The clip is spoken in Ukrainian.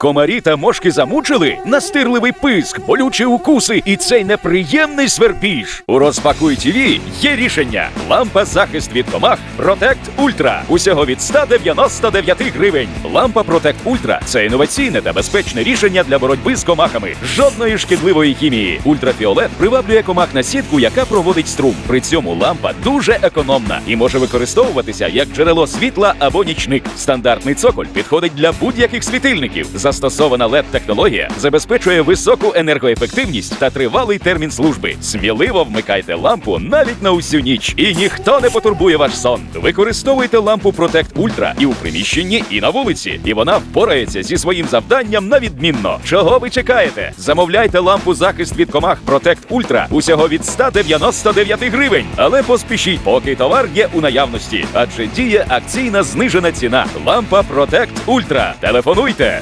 Комарі та мошки замучили, настирливий писк, болючі укуси і цей неприємний свербіж. У розпакуй ТВ є рішення. Лампа захист від комах Protect Ultra. Усього від 199 гривень. Лампа Protect Ultra – це інноваційне та безпечне рішення для боротьби з комахами. Жодної шкідливої хімії. Ультрафіолет приваблює комах на сітку, яка проводить струм. При цьому лампа дуже економна і може використовуватися як джерело світла або нічник. Стандартний цоколь підходить для будь-яких світильників. Застосована led технологія забезпечує високу енергоефективність та тривалий термін служби. Сміливо вмикайте лампу навіть на усю ніч, і ніхто не потурбує ваш сон. Використовуйте лампу Protect Ultra і у приміщенні, і на вулиці, і вона впорається зі своїм завданням на відмінно. Чого ви чекаєте? Замовляйте лампу захист від комах Protect Ultra усього від 199 гривень. Але поспішіть, поки товар є у наявності, адже діє акційна знижена ціна. Лампа Protect Ultra. Телефонуйте